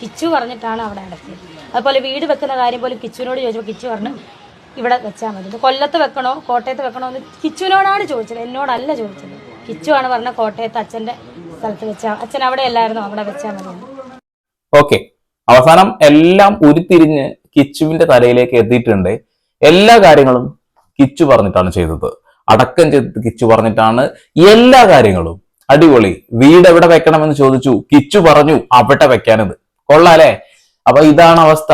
കിച്ചു പറഞ്ഞിട്ടാണ് അവിടെ അടക്കിയത് അതുപോലെ വീട് വെക്കുന്ന കാര്യം പോലും കിച്ചുവിനോട് ചോദിച്ചപ്പോൾ കിച്ചു പറഞ്ഞു ഇവിടെ വെച്ചാൽ മതി. കൊല്ലത്ത് വെക്കണോ കോട്ടയത്ത് വെക്കണോ എന്ന് കിച്ചുവിനോടാണ് ചോദിച്ചത് എന്നോടല്ല ചോദിച്ചത്. കിച്ചു ആണ് പറഞ്ഞ കോട്ടയത്ത് അച്ഛന്റെ സ്ഥലത്ത് വെച്ചാൽ അച്ഛൻ അവിടെ അല്ലായിരുന്നു? അവിടെ വെച്ചാൽ മതി. ഓക്കെ. അവസാനം എല്ലാം ഉരുത്തിരിഞ്ഞ് കിച്ചുവിന്റെ തലയിലേക്ക് എത്തിയിട്ടുണ്ട്. എല്ലാ കാര്യങ്ങളും കിച്ചു പറഞ്ഞിട്ടാണ് ചെയ്തത്. അടക്കം ചെയ്ത് കിച്ചു പറഞ്ഞിട്ടാണ് എല്ലാ കാര്യങ്ങളും. അടിപൊളി. വീട് എവിടെ വെക്കണമെന്ന് ചോദിച്ചു കിച്ചു പറഞ്ഞു അവിടെ വെക്കാനത്. കൊള്ളാലേ. അപ്പൊ ഇതാണ് അവസ്ഥ.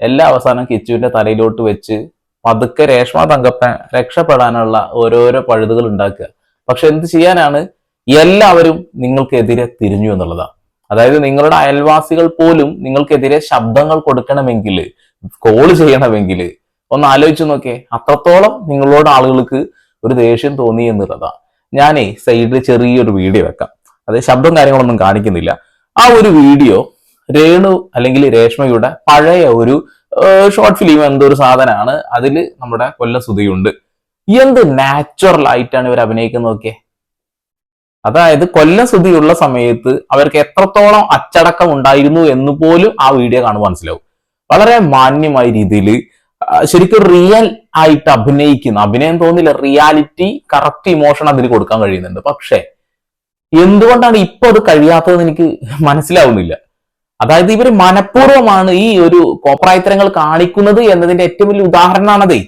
എല്ലാ അവസാനം കിച്ചുവിന്റെ തലയിലോട്ട് വെച്ച് പതുക്കെ രേഷ്മ തങ്കപ്പൻ രക്ഷപ്പെടാനുള്ള ഓരോരോ പഴുതുകൾ ഉണ്ടാക്കുക. പക്ഷെ എന്ത് ചെയ്യാനാണ്? എല്ലാവരും നിങ്ങൾക്കെതിരെ തിരിഞ്ഞു എന്നുള്ളതാണ്. അതായത് നിങ്ങളുടെ അയൽവാസികൾ പോലും നിങ്ങൾക്കെതിരെ ശബ്ദങ്ങൾ കൊടുക്കണമെങ്കിൽ കോൾ ചെയ്യണമെങ്കിൽ ഒന്ന് ആലോചിച്ച് നോക്കിയേ. അത്രത്തോളം നിങ്ങളോട് ആളുകൾക്ക് ഒരു ദേഷ്യം തോന്നി എന്നുള്ളതാണ്. ഞാനേ സൈഡിൽ ചെറിയൊരു വീഡിയോ വെക്കാം. അത് ശബ്ദം കാര്യങ്ങളൊന്നും കാണിക്കുന്നില്ല. ആ ഒരു വീഡിയോ രേണു അല്ലെങ്കിൽ രേഷ്മയുടെ പഴയ ഒരു ഷോർട്ട് ഫിലിം എന്തോ ഒരു സാധനമാണ്. അതിൽ നമ്മുടെ കൊല്ല സുതിയുണ്ട് എന്ത് നാച്ചുറൽ ആയിട്ടാണ് ഇവർ അഭിനയിക്കുന്നത് നോക്കിയേ? അതായത് കൊല്ല സുധിയുള്ള സമയത്ത് അവർക്ക് എത്രത്തോളം അച്ചടക്കം ഉണ്ടായിരുന്നു എന്ന് പോലും ആ വീഡിയോ കാണുമ്പോൾ മനസ്സിലാവും. വളരെ മാന്യമായ രീതിയിൽ ശരിക്കും റിയൽ ആയിട്ട് അഭിനയിക്കുന്ന അഭിനയം തോന്നില്ല റിയാലിറ്റി കറക്റ്റ് ഇമോഷൻ അതിന് കൊടുക്കാൻ കഴിയുന്നുണ്ട്. പക്ഷേ എന്തുകൊണ്ടാണ് ഇപ്പൊ അത് കഴിയാത്തതെന്ന് എനിക്ക് മനസ്സിലാവുന്നില്ല. അതായത് ഇവർ മനഃപൂർവമാണ് ഈ ഒരു കോപ്രായത്തരങ്ങൾ കാണിക്കുന്നത് എന്നതിന്റെ ഏറ്റവും വലിയ ഉദാഹരണമാണതേ.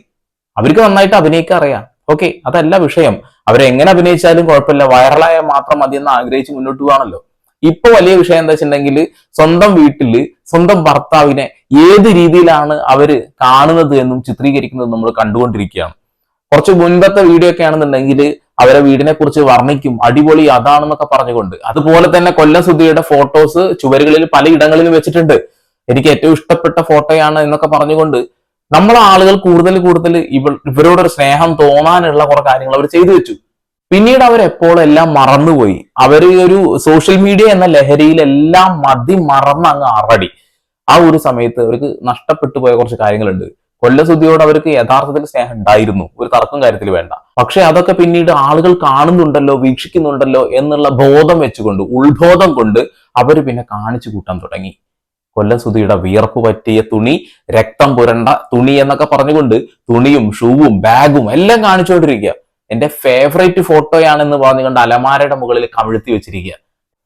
അവർക്ക് നന്നായിട്ട് അഭിനയിക്കാൻ അറിയാം. ഓക്കെ അതല്ല വിഷയം. അവരെങ്ങനെ അഭിനയിച്ചാലും കുഴപ്പമില്ല. വൈറലായ മാത്രം മതി എന്ന് ആഗ്രഹിച്ച് മുന്നോട്ട് പോവാണല്ലോ. ഇപ്പൊ വലിയ വിഷയം എന്താ വെച്ചിട്ടുണ്ടെങ്കിൽ സ്വന്തം വീട്ടിൽ സ്വന്തം ഭർത്താവിനെ ഏത് രീതിയിലാണ് അവർ കാണുന്നത് എന്നും ചിത്രീകരിക്കുന്നത് നമ്മൾ കണ്ടുകൊണ്ടിരിക്കുകയാണ്. കുറച്ച് മുൻപത്തെ വീഡിയോ ഒക്കെ ആണെന്നുണ്ടെങ്കിൽ അവരെ വീടിനെ കുറിച്ച് വർണിക്കും അടിപൊളി അതാണെന്നൊക്കെ പറഞ്ഞുകൊണ്ട്. അതുപോലെ തന്നെ കൊല്ലം സുധിയുടെ ഫോട്ടോസ് ചുവരുകളിൽ പലയിടങ്ങളിലും വെച്ചിട്ടുണ്ട്. എനിക്ക് ഏറ്റവും ഇഷ്ടപ്പെട്ട ഫോട്ടോയാണ് എന്നൊക്കെ പറഞ്ഞുകൊണ്ട് നമ്മളെ ആളുകൾ കൂടുതൽ കൂടുതൽ ഇവ ഇവരോടൊരു സ്നേഹം തോന്നാനുള്ള കുറെ കാര്യങ്ങൾ അവർ ചെയ്തു വെച്ചു. പിന്നീട് അവരെപ്പോഴും എല്ലാം മറന്നുപോയി. അവർ ഒരു സോഷ്യൽ മീഡിയ എന്ന ലഹരിയിലെല്ലാം മതി മറന്ന് അങ്ങ് അറടി. ആ ഒരു സമയത്ത് അവർക്ക് നഷ്ടപ്പെട്ടു പോയ കുറച്ച് കാര്യങ്ങളുണ്ട്. കൊല്ലസുദ്ധിയോട് അവർക്ക് യഥാർത്ഥത്തിൽ സ്നേഹം ഉണ്ടായിരുന്നു. ഒരു തർക്കം കാര്യത്തിൽ വേണ്ട. പക്ഷെ അതൊക്കെ പിന്നീട് ആളുകൾ കാണുന്നുണ്ടല്ലോ വീക്ഷിക്കുന്നുണ്ടല്ലോ എന്നുള്ള ബോധം വെച്ചുകൊണ്ട് ഉത്ബോധം കൊണ്ട് അവർ പിന്നെ കാണിച്ചു കൂട്ടാൻ തുടങ്ങി. കൊല്ലസുധിയുടെ വിയർപ്പ് പറ്റിയ തുണി രക്തം പുരണ്ട തുണി എന്നൊക്കെ പറഞ്ഞുകൊണ്ട് തുണിയും ഷൂവും ബാഗും എല്ലാം കാണിച്ചുകൊണ്ടിരിക്കുക. എന്റെ ഫേവറേറ്റ് ഫോട്ടോയാണെന്ന് പറഞ്ഞുകൊണ്ട് അലമാരയുടെ മുകളിൽ കമിഴ്ത്തി വെച്ചിരിക്കുക.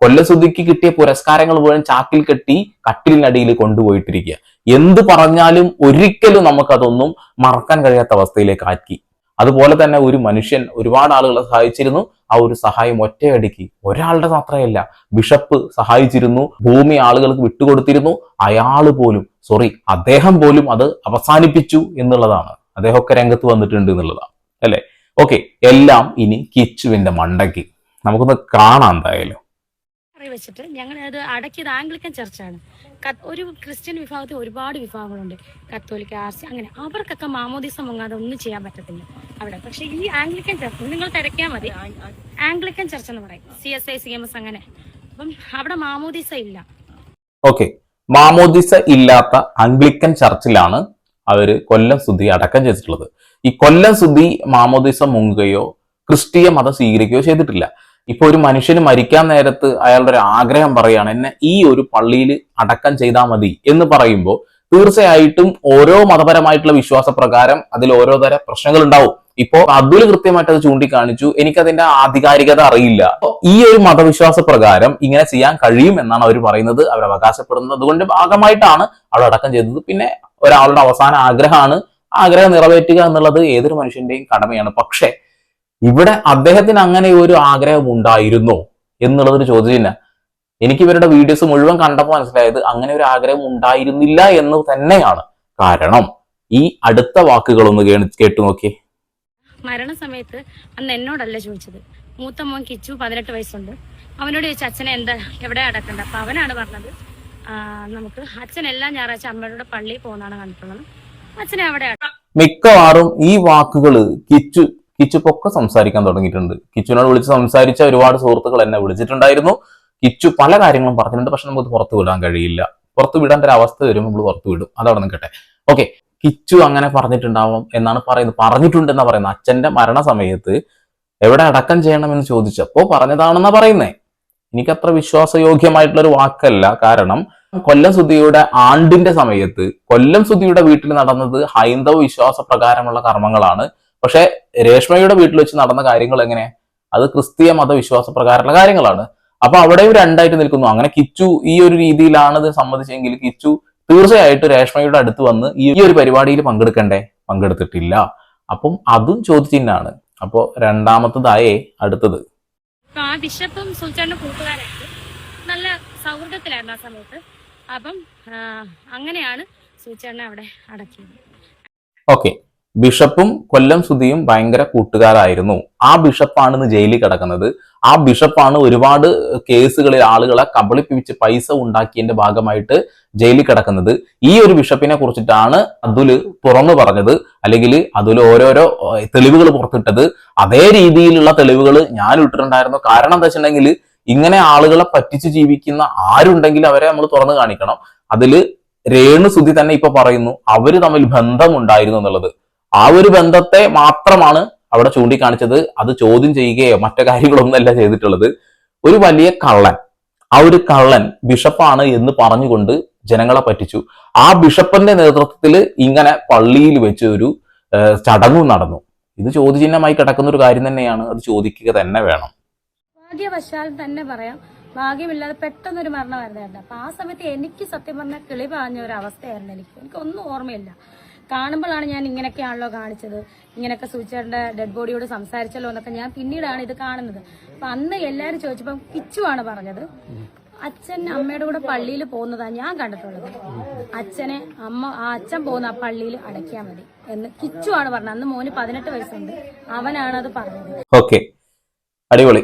കൊല്ലസുധിക്ക് കിട്ടിയ പുരസ്കാരങ്ങൾ മുഴുവൻ ചാക്കിൽ കെട്ടി കട്ടിലിനടിയിൽ കൊണ്ടുപോയിട്ടിരിക്കുക. എന്ത് പറഞ്ഞാലും ഒരിക്കലും നമുക്കതൊന്നും മറക്കാൻ കഴിയാത്ത അവസ്ഥയിലേക്ക് ആക്കി. അതുപോലെ തന്നെ ഒരു മനുഷ്യൻ ഒരുപാട് ആളുകളെ സഹായിച്ചിരുന്നു. ആ ഒരു സഹായം ഒറ്റയടിക്ക് ഒരാളുടെ മാത്രമല്ല ബിഷപ്പ് സഹായിച്ചിരുന്നു ഭൂമി ആളുകൾക്ക് വിട്ടുകൊടുത്തിരുന്നു. അയാൾ പോലും സോറി അദ്ദേഹം പോലും അത് അവസാനിപ്പിച്ചു എന്നുള്ളതാണ്. അദ്ദേഹമൊക്കെ രംഗത്ത് വന്നിട്ടുണ്ട് എന്നുള്ളതാണ്. അല്ലെ? ഓക്കെ എല്ലാം ഇനി കിച്ചുവിന്റെ മണ്ടയ്ക്ക്. നമുക്കൊന്ന് കാണാം എന്തായാലും. വെച്ചിട്ട് ഞങ്ങൾ അത് അടക്കിയത് ആംഗ്ലിക്കൻ ചർച്ചാണ്. ഒരു ക്രിസ്ത്യൻ വിഭാഗത്തിൽ ഒരുപാട് വിഭാഗങ്ങളുണ്ട്. കത്തോലിക്ക ആർ സി അങ്ങനെ അവർക്കൊക്കെ മാമോദിസ മുങ്ങാതെ ഒന്നും ചെയ്യാൻ പറ്റത്തില്ല അവിടെ. പക്ഷെ ഈ ആംഗ്ലിക്കൻ ചർച്ച് നിങ്ങൾ തിരക്കിയാൽ മതി. ആംഗ്ലിക്കൻ ചർച്ച് എന്ന് പറയും. C S I C M S അങ്ങനെ. അപ്പം അവിടെ മാമോദിസ ഇല്ല. ഓക്കെ. മാമോദിസ ഇല്ലാത്ത ആംഗ്ലിക്കൻ ചർച്ചിലാണ് അവർ കൊല്ലം സുധി അടക്കം ചെയ്തിട്ടുള്ളത്. ഈ കൊല്ലം സുധി മാമോദിസ മുങ്ങുകയോ ക്രിസ്തീയ മതം സ്വീകരിക്കുകയോ ചെയ്തിട്ടില്ല. ഇപ്പൊ ഒരു മനുഷ്യന് മരിക്കാൻ നേരത്ത് അയാളുടെ ഒരു ആഗ്രഹം പറയുകയാണ് എന്നെ ഈ ഒരു പള്ളിയിൽ അടക്കം ചെയ്താൽ മതി എന്ന് പറയുമ്പോൾ തീർച്ചയായിട്ടും ഓരോ മതപരമായിട്ടുള്ള വിശ്വാസപ്രകാരം അതിൽ ഓരോ തര പ്രശ്നങ്ങൾ ഉണ്ടാവും. ഇപ്പോ അതുൽ കൃത്യമായിട്ട് അത് ചൂണ്ടിക്കാണിച്ചു എനിക്കതിന്റെ ആധികാരികത അറിയില്ല. ഈ ഒരു മതവിശ്വാസ പ്രകാരം ഇങ്ങനെ ചെയ്യാൻ കഴിയും എന്നാണ് അവർ പറയുന്നത് അവർ അവകാശപ്പെടുന്നത് അതുകൊണ്ട് ഭാഗമായിട്ടാണ് അവിടെ അടക്കം ചെയ്തത്. പിന്നെ ഒരാളുടെ അവസാന ആഗ്രഹമാണ് ആഗ്രഹം നിറവേറ്റുക എന്നുള്ളത് ഏതൊരു മനുഷ്യന്റെയും കടമയാണ്. പക്ഷേ ഇവിടെ അദ്ദേഹത്തിന് അങ്ങനെ ഒരു ആഗ്രഹം ഉണ്ടായിരുന്നോ എന്നുള്ളതൊരു ചോദ്യം എനിക്ക് ഇവരുടെ വീഡിയോസ് മുഴുവൻ കണ്ടപ്പോൾ മനസ്സിലായത് അങ്ങനെ ഒരു ആഗ്രഹം ഉണ്ടായിരുന്നില്ല എന്ന് തന്നെയാണ്. കാരണം ഈ അടുത്ത വാക്കുകളൊന്ന് ഒന്ന് കേട്ടു നോക്കിയേ. മരണസമയത്ത് അന്ന് എന്നോടല്ല ചോദിച്ചത്. മൂത്ത മോൻ കിച്ചു പതിനെട്ട് വയസ്സുണ്ട്. അവനോട് ചോദിച്ചു അച്ഛനെ എന്താ? എവിടെ അടക്കണ്ട അപ്പൊ അവനാണ് പറഞ്ഞത് നമുക്ക് അച്ഛൻ എല്ലാ ഞായറാഴ്ച അമ്മയുടെ പള്ളിയിൽ പോകുന്നതാണ് കണ്ടിട്ടുള്ളത്. അച്ഛനെ അവിടെ മിക്കവാറും ഈ വാക്കുകൾ കിച്ചു കിച്ചുപ്പൊക്കെ സംസാരിക്കാൻ തുടങ്ങിയിട്ടുണ്ട്. കിച്ചുവിനോട് വിളിച്ച് സംസാരിച്ച ഒരുപാട് സുഹൃത്തുക്കൾ എന്നെ വിളിച്ചിട്ടുണ്ടായിരുന്നു. കിച്ചു പല കാര്യങ്ങളും പറഞ്ഞിട്ടുണ്ട് പക്ഷെ നമുക്ക് പുറത്തു വിടാൻ കഴിയില്ല. പുറത്തു വിടാൻ ഒരു അവസ്ഥ വരുമ്പോൾ നമ്മൾ പുറത്തു വിടും. അതവിടെ നിൽക്കട്ടെ. ഓക്കെ. കിച്ചു അങ്ങനെ പറഞ്ഞിട്ടുണ്ടാവും എന്നാണ് പറയുന്നത്. പറഞ്ഞിട്ടുണ്ടെന്നാ പറയുന്നത്. അച്ഛന്റെ മരണസമയത്ത് എവിടെ അടക്കം ചെയ്യണമെന്ന് ചോദിച്ചപ്പോ പറഞ്ഞതാണെന്നാ പറയുന്നേ. എനിക്കത്ര വിശ്വാസയോഗ്യമായിട്ടുള്ള ഒരു വാക്കല്ല. കാരണം കൊല്ലം സുധിയുടെ ആണ്ടിന്റെ സമയത്ത് കൊല്ലം സുധിയുടെ വീട്ടിൽ നടന്നത് ഹൈന്ദവ വിശ്വാസ പ്രകാരമുള്ള കർമ്മങ്ങളാണ്. പക്ഷെ രേഷ്മയുടെ വീട്ടിൽ വെച്ച് നടന്ന കാര്യങ്ങൾ എങ്ങനെ? അത് ക്രിസ്തീയ മതവിശ്വാസ പ്രകാരമുള്ള കാര്യങ്ങളാണ്. അപ്പൊ അവിടെയും രണ്ടായിട്ട് നിൽക്കുന്നു. അങ്ങനെ കിച്ചു ഈ ഒരു രീതിയിലാണ് ഇത് സമ്മതിച്ചെങ്കിൽ കിച്ചു തീർച്ചയായിട്ടും രേഷ്മയുടെ അടുത്ത് വന്ന് ഈ ഒരു പരിപാടിയിൽ പങ്കെടുക്കണ്ടേ? പങ്കെടുത്തിട്ടില്ല. അപ്പം അതും ചോദ്യചിഹ്നാണ് അപ്പോ രണ്ടാമത്തതായേ അടുത്തത്. ആ ബിഷപ്പും സുൽത്താനും കൂട്ടുകാരായിട്ട് നല്ല സൗഹൃദത്തിലായിരുന്നു ആ സമയത്ത്. അപ്പം അങ്ങനെയാണ് സൂചേട്ടനെ അവിടെ അടക്കിയത്. ഓക്കെ. ബിഷപ്പും കൊല്ലം സുധിയും ഭയങ്കര കൂട്ടുകാരായിരുന്നു. ആ ബിഷപ്പാണ് ജയിലിൽ കിടക്കുന്നത്. ആ ബിഷപ്പാണ് ഒരുപാട് കേസുകളിൽ ആളുകളെ കബളിപ്പിച്ച് പൈസ ഉണ്ടാക്കിയതിന്റെ ഭാഗമായിട്ട് ജയിലിൽ കിടക്കുന്നത്. ഈ ഒരു ബിഷപ്പിനെ കുറിച്ചിട്ടാണ് അതുൽ തുറന്നു പറഞ്ഞത്. അല്ലെങ്കിൽ അതിൽ ഓരോരോ തെളിവുകൾ പുറത്തിട്ടത്. അതേ രീതിയിലുള്ള തെളിവുകൾ ഞാൻ ഇട്ടിട്ടുണ്ടായിരുന്നു. കാരണം എന്താ വെച്ചിട്ടുണ്ടെങ്കിൽ ഇങ്ങനെ ആളുകളെ പറ്റിച്ച് ജീവിക്കുന്ന ആരുണ്ടെങ്കിലും അവരെ നമ്മൾ തുറന്നു കാണിക്കണം. അതിൽ രേണു സുധി തന്നെ ഇപ്പൊ പറയുന്നു. അവർ തമ്മിൽ ബന്ധമുണ്ടായിരുന്നു എന്നുള്ളത്. ആ ഒരു ബന്ധത്തെ മാത്രമാണ് അവിടെ ചൂണ്ടിക്കാണിച്ചത്. അത് ചോദ്യം ചെയ്യുകയോ മറ്റു കാര്യങ്ങളൊന്നുമല്ല ചെയ്തിട്ടുള്ളത്. ഒരു വലിയ കള്ളൻ ആ ഒരു കള്ളൻ ബിഷപ്പാണ് എന്ന് പറഞ്ഞുകൊണ്ട് ജനങ്ങളെ പറ്റിച്ചു. ആ ബിഷപ്പിന്റെ നേതൃത്വത്തിൽ ഇങ്ങനെ പള്ളിയിൽ വെച്ച് ഒരു ചടങ്ങും നടന്നു. ഇത് ചോദ്യചിഹ്നമായി കിടക്കുന്ന ഒരു കാര്യം തന്നെയാണ്. അത് ചോദിക്കുക തന്നെ വേണം. ഭാഗ്യവശാൽ തന്നെ പറയാം. ഭാഗ്യമില്ലാതെ പെട്ടെന്നൊരു മരണമായിരുന്നു അപ്പൊ ആ സമയത്ത് എനിക്ക് സത്യം പറഞ്ഞ കിളി പാഞ്ഞ ഒരു അവസ്ഥയായിരുന്നു എനിക്ക്. എനിക്കൊന്നും ഓർമ്മയില്ല. കാണുമ്പോഴാണ് ഞാൻ ഇങ്ങനെയൊക്കെയാണല്ലോ കാണിച്ചത്. ഇങ്ങനെയൊക്കെ സൂചിച്ചേട്ടന്റെ ഡെഡ് ബോഡിയോട് സംസാരിച്ചല്ലോ എന്നൊക്കെ ഞാൻ പിന്നീടാണ് ഇത് കാണുന്നത്. അപ്പൊ അന്ന് എല്ലാരും ചോദിച്ചപ്പം കിച്ചുവാണ് പറഞ്ഞത്. അച്ഛൻ അമ്മയുടെ കൂടെ പള്ളിയിൽ പോകുന്നതാണ് ഞാൻ കണ്ടിട്ടുള്ളത്. അച്ഛനെ അമ്മ ആ അച്ഛൻ പോകുന്ന ആ പള്ളിയിൽ അടയ്ക്കാൻ മതി എന്ന് കിച്ചുവാണ് പറഞ്ഞത്. അന്ന് മോന് പതിനെട്ട് വയസ്സുണ്ട്. അവനാണ് അത് പറഞ്ഞത്. ഓക്കെ. അടിപൊളി.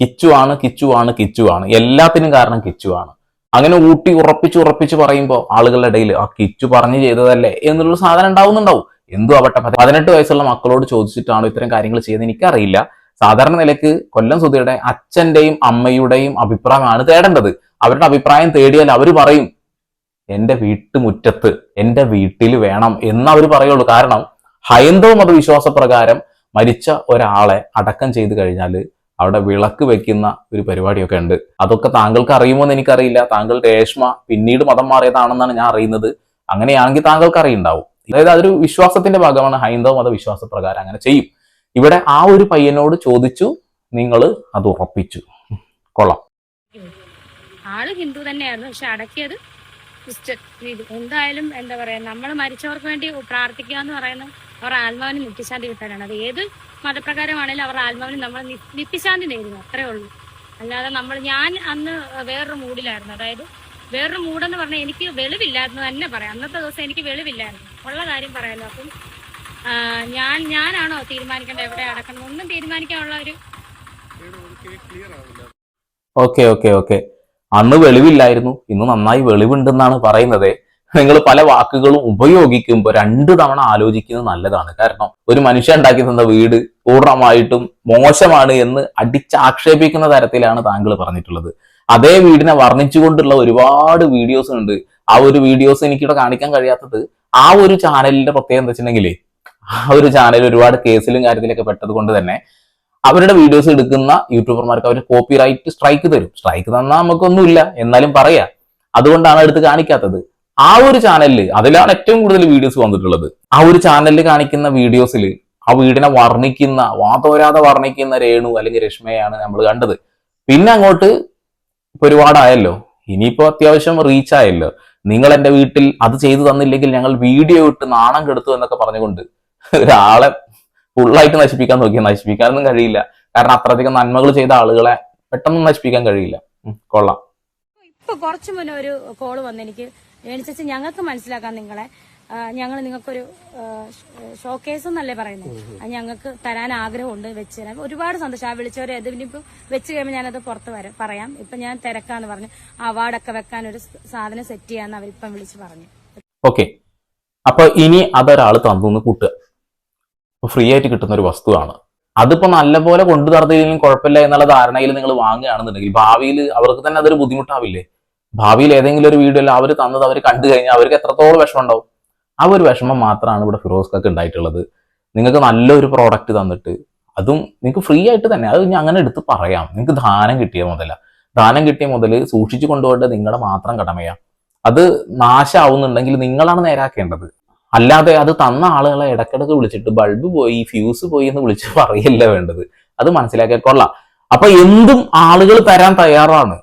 കിച്ചു ആണ് കിച്ചു ആണ് കിച്ചു ആണ് എല്ലാത്തിനും കാരണം കിച്ചു ആണ് അങ്ങനെ ഊട്ടി ഉറപ്പിച്ച് ഉറപ്പിച്ച് പറയുമ്പോൾ ആളുകളുടെ ഇടയിൽ ആ കിച്ചു പറഞ്ഞു ചെയ്തതല്ലേ? എന്നുള്ള സാധനം ഉണ്ടാവുന്നുണ്ടാവും. എന്തു ആവട്ടെ പതിനെട്ട് വയസ്സുള്ള മക്കളോട് ചോദിച്ചിട്ടാണോ ഇത്തരം കാര്യങ്ങൾ ചെയ്യുന്നത് എനിക്കറിയില്ല. സാധാരണ നിലയ്ക്ക് കൊല്ലം സുധിയുടെ അച്ഛന്റെയും അമ്മയുടെയും അഭിപ്രായമാണ് തേടേണ്ടത്. അവരുടെ അഭിപ്രായം തേടിയാൽ അവർ പറയും എന്റെ വീട്ടുമുറ്റത്ത് എന്റെ വീട്ടിൽ വേണം എന്ന് അവർ പറയുള്ളൂ. കാരണം ഹൈന്ദവ മതവിശ്വാസ പ്രകാരം മരിച്ച ഒരാളെ അടക്കം ചെയ്ത് കഴിഞ്ഞാൽ അവിടെ വിളക്ക് വെക്കുന്ന ഒരു പരിപാടിയൊക്കെ ഉണ്ട്. അതൊക്കെ താങ്കൾക്ക് അറിയുമോ എന്ന് എനിക്കറിയില്ല. താങ്കൾ രേഷ്മ പിന്നീട് മതം മാറിയതാണെന്നാണ് ഞാൻ അറിയുന്നത്. അങ്ങനെയാണെങ്കിൽ താങ്കൾക്ക് അറിയുണ്ടാവും. അതായത് അതൊരു വിശ്വാസത്തിന്റെ ഭാഗമാണ്. ഹൈന്ദവ മതവിശ്വാസ പ്രകാരം അങ്ങനെ ചെയ്യും. ഇവിടെ ആ ഒരു പയ്യനോട് ചോദിച്ചു. നിങ്ങൾ അത് ഉറപ്പിച്ചു. കൊള്ളാം. ആൾ ഹിന്ദു തന്നെയായിരുന്നു. പക്ഷെ അടക്കിയത് ക്രിസ്ത്യൻ രീതി എന്തായാലും എന്താ പറയാ നമ്മൾ മരിച്ചവർക്ക് വേണ്ടി പ്രാർത്ഥിക്കുക എന്ന് പറയുന്നത് അവരുടെ ആത്മാവിന് നിത്യശാന്തി കിട്ടാനാണ്. അത് ഏത് മതപ്രകാരമാണെങ്കിലും അവരുടെ ആത്മാവിന് നമ്മൾ നിത്യശാന്തി നേരുന്നു അത്രേ ഉള്ളൂ. അല്ലാതെ നമ്മൾ ഞാൻ അന്ന് വേറൊരു മൂഡിലായിരുന്നു അതായത് വേറൊരു മൂടെന്ന് പറഞ്ഞാൽ എനിക്ക് വെളിവില്ലായിരുന്നു തന്നെ പറയാം. അന്നത്തെ ദിവസം എനിക്ക് വെളിവില്ലായിരുന്നു. ഉള്ള കാര്യം പറയാലോ? അപ്പം ഞാൻ ഞാനാണോ തീരുമാനിക്കേണ്ടത്? എവിടെ അടക്കണം? ഒന്നും തീരുമാനിക്കാനുള്ള ഒരു ഓക്കെ ഓക്കെ ഓക്കെ. അന്ന് വെളിവില്ലായിരുന്നു. ഇന്ന് നന്നായി വെളിവുണ്ടെന്നാണ് പറയുന്നത്. നിങ്ങൾ പല വാക്കുകളും ഉപയോഗിക്കുമ്പോൾ രണ്ട് തവണ ആലോചിക്കുന്നത് നല്ലതാണ്. കാരണം ഒരു മനുഷ്യൻ ഉണ്ടാക്കി തന്ന വീട് പൂർണമായിട്ടും മോശമാണ് എന്ന് അടിച്ചാക്ഷേപിക്കുന്ന തരത്തിലാണ് താങ്കൾ പറഞ്ഞിട്ടുള്ളത്. അതേ വീടിനെ വർണിച്ചുകൊണ്ടുള്ള ഒരുപാട് വീഡിയോസ് ഉണ്ട്. ആ ഒരു വീഡിയോസ് എനിക്കിവിടെ കാണിക്കാൻ കഴിയാത്തത് ആ ഒരു ചാനലിന്റെ പ്രത്യേകത എന്താ വെച്ചിട്ടുണ്ടെങ്കിലേ ആ ഒരു ചാനൽ ഒരുപാട് കേസിലും കാര്യത്തിലൊക്കെ പെട്ടത് കൊണ്ട് തന്നെ അവരുടെ വീഡിയോസ് എടുക്കുന്ന യൂട്യൂബർമാർക്ക് അവർ കോപ്പി റൈറ്റ് സ്ട്രൈക്ക് തരും. സ്ട്രൈക്ക് തന്നാൽ നമുക്കൊന്നുമില്ല. എന്നാലും പറയാം. അതുകൊണ്ടാണ് എടുത്ത് കാണിക്കാത്തത്. ആ ഒരു ചാനലിൽ അതിലാണ് ഏറ്റവും കൂടുതൽ വീഡിയോസ് വന്നിട്ടുള്ളത്. ആ ഒരു ചാനലിൽ കാണിക്കുന്ന വീഡിയോസിൽ ആ വീടിനെ വർണിക്കുന്ന വാതോരാതെ വർണിക്കുന്ന രേണു അല്ലെങ്കിൽ രശ്മയാണ് നമ്മൾ കണ്ടത്. പിന്നെ അങ്ങോട്ട് ഒരുപാടായല്ലോ. ഇനിയിപ്പോ അത്യാവശ്യം റീച്ച് ആയല്ലോ. നിങ്ങൾ എന്റെ വീട്ടിൽ അത് ചെയ്തു തന്നില്ലെങ്കിൽ ഞങ്ങൾ വീഡിയോ ഇട്ട് നാണം കെടുത്തു എന്നൊക്കെ പറഞ്ഞുകൊണ്ട് ഒരാളെ ഫുള്ളായിട്ട് നശിപ്പിക്കാൻ നോക്കിയാൽ നശിപ്പിക്കാനൊന്നും കഴിയില്ല. കാരണം അത്രയധികം നന്മകൾ ചെയ്ത ആളുകളെ പെട്ടെന്ന് നശിപ്പിക്കാൻ കഴിയില്ല. കൊള്ളാം. ഇപ്പൊ കുറച്ചു മുന്നേ ഒരു കോൾ വന്നു. എനിക്ക് ഏണിച്ചു ഞങ്ങൾക്ക് മനസ്സിലാക്കാൻ നിങ്ങളെ. ഞങ്ങൾ നിങ്ങൾക്കൊരു ഷോക്കേസ് എന്നല്ലേ പറയുന്നത്. അത് ഞങ്ങൾക്ക് തരാൻ ആഗ്രഹമുണ്ട് വെച്ച്. തരാൻ ഒരുപാട് സന്തോഷം. ആ വിളിച്ചവരെ അത് ഇനിയിപ്പോ വെച്ച് കഴിയുമ്പോൾ ഞാനത് പുറത്ത് വരാം പറയാം. ഇപ്പൊ ഞാൻ തിരക്കാന്ന് പറഞ്ഞു. അവാർഡൊക്കെ വെക്കാൻ ഒരു സാധനം സെറ്റ് ചെയ്യാന്ന് അവരിപ്പം വിളിച്ച് പറഞ്ഞു. ഓക്കെ അപ്പൊ ഇനി അതൊരാൾ തന്നു കൂട്ടുക. ഫ്രീ ആയിട്ട് കിട്ടുന്ന ഒരു വസ്തുവാണ്. അതിപ്പോ നല്ലപോലെ കൊണ്ടു നടത്തിയില്ലെങ്കിലും കുഴപ്പമില്ല എന്നുള്ള ധാരണയിൽ നിങ്ങൾ വാങ്ങുകയാണെന്നുണ്ടെങ്കിൽ ഭാവിയിൽ അവർക്ക് തന്നെ അതൊരു ബുദ്ധിമുട്ടാവില്ലേ? ഭാവിയിൽ ഏതെങ്കിലും ഒരു വീഡിയോ അവർ തന്നത് അവർ കണ്ടു കഴിഞ്ഞാൽ അവർക്ക് എത്രത്തോളം വിഷമം ഉണ്ടാവും? ആ ഒരു വിഷമം മാത്രമാണ് ഇവിടെ ഫിറോസ്ക്കൊക്കെ ഉണ്ടായിട്ടുള്ളത്. നിങ്ങൾക്ക് നല്ലൊരു പ്രോഡക്റ്റ് തന്നിട്ട് അതും നിങ്ങൾക്ക് ഫ്രീ ആയിട്ട് തന്നെ. അത് ഞാൻ അങ്ങനെ എടുത്ത് പറയാം. നിങ്ങൾക്ക് ദാനം കിട്ടിയ മുതല ദാനം കിട്ടിയ മുതൽ സൂക്ഷിച്ചു കൊണ്ടുപോകേണ്ടത് നിങ്ങളുടെ മാത്രം കടമയാണ്. അത് നാശാവുന്നുണ്ടെങ്കിൽ നിങ്ങളാണ് നേരാക്കേണ്ടത്. അല്ലാതെ അത് തന്ന ആളുകളെ ഇടക്കിടക്ക് വിളിച്ചിട്ട് ബൾബ് പോയി ഫ്യൂസ് പോയി എന്ന് വിളിച്ച് പറയല്ല വേണ്ടത്. അത് മനസ്സിലാക്കിയാൽ കൊള്ളാം. അപ്പൊ എന്തും ആളുകൾ തരാൻ തയ്യാറാണ്.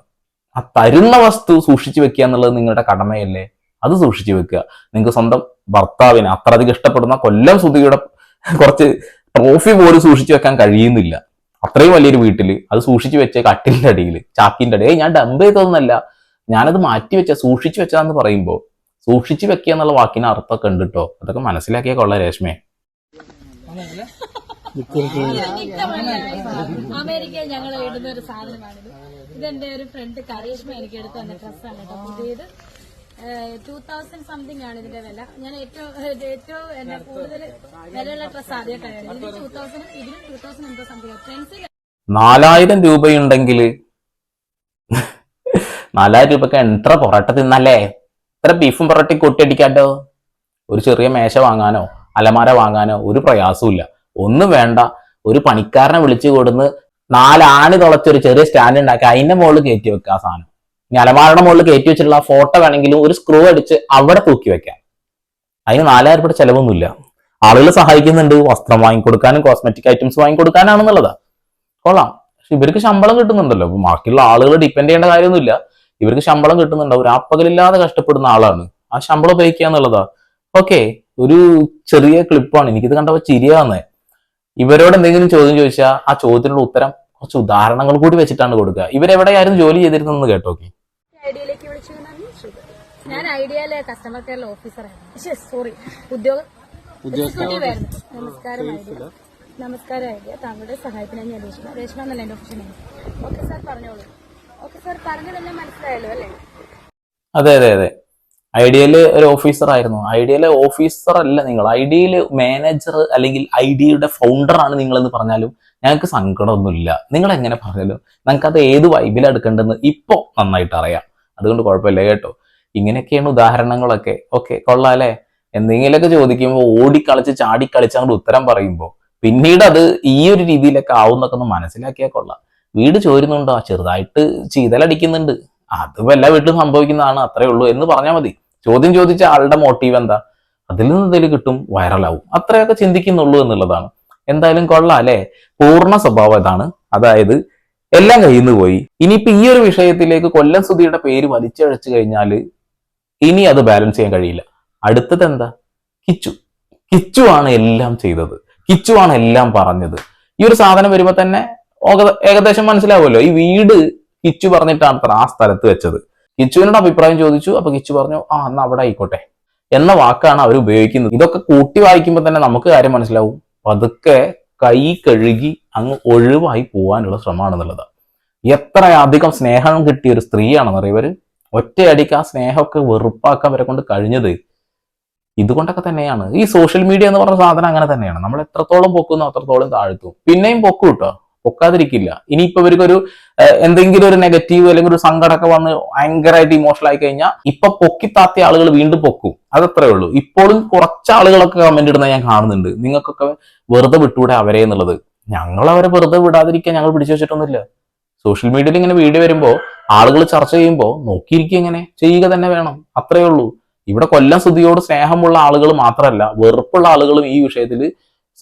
ആ തരുന്ന വസ്തു സൂക്ഷിച്ചു വെക്കുക എന്നുള്ളത് നിങ്ങളുടെ കടമയല്ലേ? അത് സൂക്ഷിച്ചു വെക്കുക. നിങ്ങൾക്ക് സ്വന്തം ഭർത്താവിനെ അത്രയധികം ഇഷ്ടപ്പെടുന്ന കൊല്ലം സുധിയുടെ കുറച്ച് ട്രോഫി പോലും സൂക്ഷിച്ചു വെക്കാൻ കഴിയുന്നില്ല. അത്രയും വലിയൊരു വീട്ടിൽ അത് സൂക്ഷിച്ചു വെച്ച കട്ടിലിന്റെ അടിയിൽ ചാക്കിന്റെ അടിയിൽ. ഞാൻ ഡംപ് ചെയ്തതൊന്നല്ല. ഞാനത് മാറ്റി വെച്ച സൂക്ഷിച്ചു വെച്ചതാന്ന് പറയുമ്പോൾ സൂക്ഷിച്ചു വെക്കുക എന്നുള്ള വാക്കിന് അർത്ഥമൊക്കെ ഉണ്ട് കേട്ടോ അതൊക്കെ മനസ്സിലാക്കിയ കൊള്ള രേഷ്മേ. അമേരിക്കയിൽ ഞങ്ങൾ ഇടുന്ന ഒരു സാധനമാണിത്. ഇതെന്റെ ഒരു ഫ്രണ്ട് കരീഷ്മ എനിക്ക് എടുത്തു തന്ന ഡ്രസ്സാണ് കേട്ടോ പുതിയത് ടൂ തൗസൻഡ് സംതിങ് ആണ് ഇതിന്റെ വില. ഞാൻ ഏറ്റവും ഏറ്റവും എന്നെ കൂടുതൽ വിലയുള്ള ഡ്രസ്സ് ആദ്യമായിട്ടാണ് ഇത് ടൂ തൗസൻഡ് ഇതിനും ടൂ തൗസൻഡ് എന്തോ സംതിങ് ഫ്രണ്ട്സിൽ നാലായിരം രൂപയുണ്ടെങ്കിൽ നാലായിരം രൂപക്ക് എത്ര പൊറോട്ട തിന്നല്ലേ? ഇത്ര ബീഫും പൊറോട്ടി കൊട്ടിയടിക്കാട്ടോ? ഒരു ചെറിയ മേശ വാങ്ങാനോ അലമാര വാങ്ങാനോ ഒരു പ്രയാസവും ഒന്നും വേണ്ട. ഒരു പണിക്കാരനെ വിളിച്ചു കൊടുന്ന് നാലാണി തുളച്ചൊരു ചെറിയ സ്റ്റാൻഡ് ഉണ്ടാക്കി അതിന്റെ മുകളിൽ കയറ്റി വെക്കുക ആ സാധനം. ഇനി അലമാരയുടെ മുകളിൽ കയറ്റി വെച്ചിട്ടുള്ള ഫോട്ടോ വേണമെങ്കിലും ഒരു സ്ക്രൂ അടിച്ച് അവിടെ തൂക്കി വെക്കാം. അതിന് നാലായിരം രൂപയുടെ ചെലവൊന്നുമില്ല. ആളുകൾ സഹായിക്കുന്നുണ്ട്. വസ്ത്രം വാങ്ങിക്കൊടുക്കാനും കോസ്മെറ്റിക് ഐറ്റംസ് വാങ്ങിക്കൊടുക്കാനാണെന്നുള്ളതാ. കൊള്ളാം. പക്ഷെ ഇവർക്ക് ശമ്പളം കിട്ടുന്നുണ്ടല്ലോ. ബാക്കിയുള്ള ആളുകൾ ഡിപ്പെൻഡ് ചെയ്യേണ്ട കാര്യമൊന്നുമില്ല. ഇവർക്ക് ശമ്പളം കിട്ടുന്നുണ്ടാവും. രാപ്പകലില്ലാതെ കഷ്ടപ്പെടുന്ന ആളാണ്. ആ ശമ്പളം ഉപയോഗിക്കുക എന്നുള്ളതാ. ഓക്കെ ഒരു ചെറിയ ക്ലിപ്പാണ്. എനിക്കിത് കണ്ടപ്പോൾ ചിരിയാന്നേ. ഇവരോട് എന്തെങ്കിലും ചോദ്യം ചോദിച്ചാൽ ആ ചോദ്യത്തിനുള്ള ഉത്തരം കുറച്ച് ഉദാഹരണങ്ങൾ കൂടി വെച്ചിട്ടാണ് കൊടുക്കുക. ഇവരെവിടെയായിരുന്നു ജോലി ചെയ്തിരുന്നെന്ന് കേട്ടോക്കി. ഐഡിയയിലേക്ക് വിളിച്ചു ഞാൻ ഐഡിയയിലെ കസ്റ്റമർ കെയർ ഓഫീസറായിരുന്നു സോറി ഉദ്യോഗ എക്സിക്യൂട്ടീവ് ആയിരുന്നു നമസ്കാരം ഐഡിയ. നമസ്കാരം ഐഡിയ. താങ്കളുടെ സഹായത്തിനായി ഞാൻ രേഷ്മ രേഷ്മ എന്നല്ല എന്റെ ഓഫീസിനെ ഓക്കെ സാർ പറഞ്ഞോളൂ. അതെ അതെ അതെ. ഐഡിയയിൽ ഒരു ഓഫീസർ ആയിരുന്നു. ഐഡിയയിലെ ഓഫീസർ അല്ല നിങ്ങൾ. ഐഡിയയിൽ മാനേജർ അല്ലെങ്കിൽ ഐഡിയയുടെ ഫൗണ്ടർ ആണ് നിങ്ങൾ എന്ന് പറഞ്ഞാലും ഞങ്ങൾക്ക് സങ്കടമൊന്നുമില്ല. നിങ്ങൾ എങ്ങനെ പറഞ്ഞാലും ഞങ്ങൾക്ക് അത് ഏത് വൈബിൽ ഇപ്പോ നന്നായിട്ട് അറിയാം. അതുകൊണ്ട് കുഴപ്പമില്ല കേട്ടോ. ഇങ്ങനെയൊക്കെയാണ് ഉദാഹരണങ്ങളൊക്കെ. ഓക്കെ കൊള്ളാല്ലേ എന്തെങ്കിലുമൊക്കെ ചോദിക്കുമ്പോൾ ഓടിക്കളിച്ച് ചാടിക്കളിച്ച് അങ്ങോട്ട് ഉത്തരം പറയുമ്പോൾ പിന്നീട് അത് ഈ ഒരു രീതിയിലൊക്കെ ആവുന്നൊക്കെ ഒന്ന് മനസ്സിലാക്കിയാൽ കൊള്ളാം. വീട് ചോരുന്നുണ്ടോ? ചെറുതായിട്ട് ചീതലടിക്കുന്നുണ്ട്. അത് എല്ലാ വീട്ടിലും സംഭവിക്കുന്നതാണ് അത്രേ ഉള്ളൂ എന്ന് പറഞ്ഞാൽ മതി. ചോദ്യം ചോദിച്ച ആളുടെ മോട്ടീവ് എന്താ? അതിൽ നിന്ന് എന്തെങ്കിലും കിട്ടും വൈറലാവും. അത്രയൊക്കെ ചിന്തിക്കുന്നുള്ളൂ എന്നുള്ളതാണ്. എന്തായാലും കൊള്ളാം അല്ലെ? പൂർണ സ്വഭാവം ഇതാണ്. അതായത് എല്ലാം കയ്യിൽ നിന്ന് പോയി. ഇനിയിപ്പോ ഈ ഒരു വിഷയത്തിലേക്ക് കൊല്ലം സുധിയുടെ പേര് വലിച്ചഴച്ചു കഴിഞ്ഞാൽ ഇനി അത് ബാലൻസ് ചെയ്യാൻ കഴിയില്ല. അടുത്തത് എന്താ? കിച്ചു. കിച്ചു ആണ് എല്ലാം ചെയ്തത്. കിച്ചു ആണ് എല്ലാം പറഞ്ഞത്. ഈ ഒരു സാധനം വരുമ്പോൾ തന്നെ ഏകദേശം മനസ്സിലാവുമല്ലോ. ഈ വീട് കിച്ചു പറഞ്ഞിട്ടാണ് അത്ര ആ സ്ഥലത്ത് വെച്ചത്. കിച്ചുവിനോട് അഭിപ്രായം ചോദിച്ചു. അപ്പൊ കിച്ചു പറഞ്ഞു ആ എന്നാ അവിടെ ആയിക്കോട്ടെ. എന്ന വാക്കാണ് അവർ ഉപയോഗിക്കുന്നത്. ഇതൊക്കെ കൂട്ടി വായിക്കുമ്പോൾ തന്നെ നമുക്ക് കാര്യം മനസ്സിലാവും. പതുക്കെ കൈ കഴുകി അങ്ങ് ഒഴിവായി പോവാനുള്ള ശ്രമമാണെന്നുള്ളത്. എത്ര അധികം സ്നേഹം കിട്ടിയ ഒരു സ്ത്രീയാണെന്ന് ഇവർ? ഒറ്റയടിക്ക് ആ സ്നേഹമൊക്കെ വെറുപ്പാക്കാൻ വരെ കൊണ്ട് കഴിഞ്ഞത് ഇതുകൊണ്ടൊക്കെ തന്നെയാണ്. ഈ സോഷ്യൽ മീഡിയ എന്ന് പറഞ്ഞ സാധനം അങ്ങനെ തന്നെയാണ്. നമ്മൾ എത്രത്തോളം പൊക്കുന്നു അത്രത്തോളം താഴ്ത്തും. പിന്നെയും പൊക്കു പൊക്കാതിരിക്കില്ല. ഇനിയിപ്പോ ഇവർക്കൊരു എന്തെങ്കിലും ഒരു നെഗറ്റീവ് അല്ലെങ്കിൽ ഒരു സങ്കടമൊക്കെ വന്ന് ഭയങ്കരമായിട്ട് ഇമോഷണൽ ആയി കഴിഞ്ഞാൽ ഇപ്പൊ പൊക്കി താത്തിയ ആളുകൾ വീണ്ടും പൊക്കും. അതത്രേ ഉള്ളൂ. ഇപ്പോഴും കുറച്ച് ആളുകളൊക്കെ കമന്റ് ഇടുന്ന ഞാൻ കാണുന്നുണ്ട്. നിങ്ങൾക്കൊക്കെ വെറുതെ വിട്ടൂടെ അവരെ എന്നുള്ളത്. ഞങ്ങൾ അവരെ വെറുതെ വിടാതിരിക്കാൻ ഞങ്ങൾ പിടിച്ചു വെച്ചിട്ടൊന്നുമില്ല. സോഷ്യൽ മീഡിയയിൽ ഇങ്ങനെ വീഡിയോ വരുമ്പോൾ ആളുകൾ ചർച്ച ചെയ്യുമ്പോൾ നോക്കിയിരിക്കുക എങ്ങനെ ചെയ്യുക തന്നെ വേണം. അത്രേ ഉള്ളൂ. ഇവിടെ കൊല്ലം സ്തുതിയോട് സ്നേഹമുള്ള ആളുകൾ മാത്രമല്ല വെറുപ്പുള്ള ആളുകളും ഈ വിഷയത്തിൽ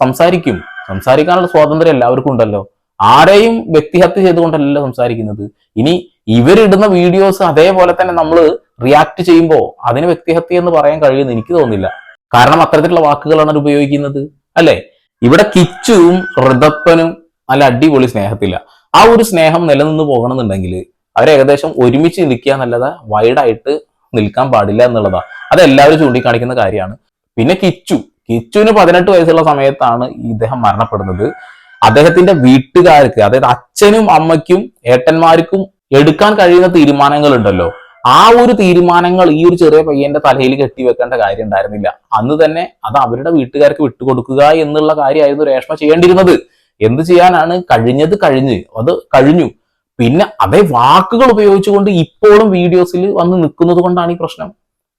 സംസാരിക്കും. സംസാരിക്കാനുള്ള സ്വാതന്ത്ര്യം എല്ലാവർക്കും ഉണ്ടല്ലോ. ആരെയും വ്യക്തിഹത്യ ചെയ്തുകൊണ്ടല്ല സംസാരിക്കുന്നത്. ഇനി ഇവരിടുന്ന വീഡിയോസ് അതേപോലെ തന്നെ നമ്മൾ റിയാക്ട് ചെയ്യുമ്പോൾ അതിന് വ്യക്തിഹത്യ എന്ന് പറയാൻ കഴിയുമെന്ന് എനിക്ക് തോന്നുന്നില്ല. കാരണം അത്തരത്തിലുള്ള വാക്കുകളാണ് അവർ ഉപയോഗിക്കുന്നത്. അല്ലെ? ഇവിടെ കിച്ചുവും ഋതപ്പനും നല്ല അടിപൊളി സ്നേഹത്തില്ല ആ ഒരു സ്നേഹം നിലനിന്ന് പോകണമെന്നുണ്ടെങ്കിൽ അവർ ഏകദേശം ഒരുമിച്ച് നിൽക്കുക എന്നുള്ളത് വൈഡായിട്ട് നിൽക്കാൻ പാടില്ല എന്നുള്ളതാ. അതെല്ലാവരും ചൂണ്ടിക്കാണിക്കുന്ന കാര്യമാണ്. പിന്നെ കിച്ചു. കിച്ചുവിന് പതിനെട്ട് വയസ്സുള്ള സമയത്താണ് ഇദ്ദേഹം മരണപ്പെടുന്നത്. അദ്ദേഹത്തിന്റെ വീട്ടുകാർക്ക് അതായത് അച്ഛനും അമ്മയ്ക്കും ഏട്ടന്മാർക്കും എടുക്കാൻ കഴിയുന്ന തീരുമാനങ്ങൾ ഉണ്ടല്ലോ ആ ഒരു തീരുമാനങ്ങൾ ഈ ഒരു ചെറിയ പയ്യന്റെ തലയിൽ കെട്ടിവെക്കേണ്ട കാര്യം ഉണ്ടായിരുന്നില്ല. അന്ന് തന്നെ അത് അവരുടെ വീട്ടുകാർക്ക് വിട്ടുകൊടുക്കുക എന്നുള്ള കാര്യമായിരുന്നു രേഷ്മ ചെയ്യേണ്ടിരുന്നത് എന്ത് ചെയ്യാനാണ്? കഴിഞ്ഞത് കഴിഞ്ഞ്. അത് കഴിഞ്ഞു. പിന്നെ അതേ വാക്കുകൾ ഉപയോഗിച്ചുകൊണ്ട് ഇപ്പോഴും വീഡിയോസിൽ വന്ന് നിൽക്കുന്നത് കൊണ്ടാണ് ഈ പ്രശ്നം.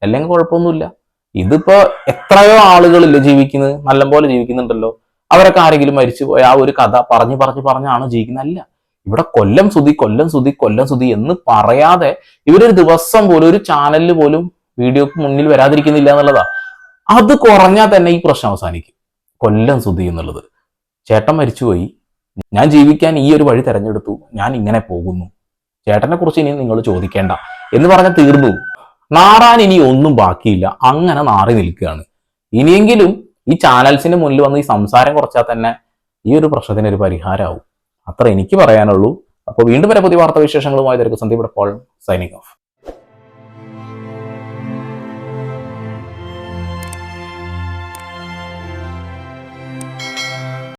അല്ലെങ്കിൽ കുഴപ്പമൊന്നുമില്ല. ഇതിപ്പോ എത്രയോ ആളുകളില്ല ജീവിക്കുന്നത്? നല്ലപോലെ ജീവിക്കുന്നുണ്ടല്ലോ. അവരൊക്കെ ആരെങ്കിലും മരിച്ചു പോയ ആ ഒരു കഥ പറഞ്ഞു പറഞ്ഞു പറഞ്ഞാണ് ജീവിക്കുന്നതല്ല ഇവിടെ കൊല്ലം സുതി കൊല്ലം സുതി കൊല്ലം സുതി എന്ന് പറയാതെ ഇവരൊരു ദിവസം പോലും ഒരു ചാനലിൽ പോലും വീഡിയോക്ക് മുന്നിൽ വരാതിരിക്കുന്നില്ല എന്നുള്ളതാ. അത് കുറഞ്ഞാൽ തന്നെ ഈ പ്രശ്നം അവസാനിക്കും. കൊല്ലം സുതി എന്നുള്ളത്. ചേട്ടൻ മരിച്ചുപോയി. ഞാൻ ജീവിക്കാൻ ഈ ഒരു വഴി തെരഞ്ഞെടുത്തു. ഞാൻ ഇങ്ങനെ പോകുന്നു. ചേട്ടനെ കുറിച്ച് ഇനി നിങ്ങൾ ചോദിക്കേണ്ട. എന്ന് പറഞ്ഞാൽ തീർന്നു. നാറാൻ ഇനി ഒന്നും ബാക്കിയില്ല. അങ്ങനെ നാറി നിൽക്കുകയാണ്. ഇനിയെങ്കിലും ഈ ചാനൽസിന് മുന്നിൽ വന്ന് ഈ സംസാരം കുറച്ചാൽ തന്നെ ഈ ഒരു പ്രശ്നത്തിന് ഒരു പരിഹാരമാവും. അത്ര എനിക്ക് പറയാനുള്ളൂ. അപ്പോൾ വീണ്ടും വരെ പുതിയ വാർത്താ വിശേഷങ്ങളുമായി തിരക്ക് സന്ദീപ് ഇപ്പോൾ സൈനിങ് ഓഫ്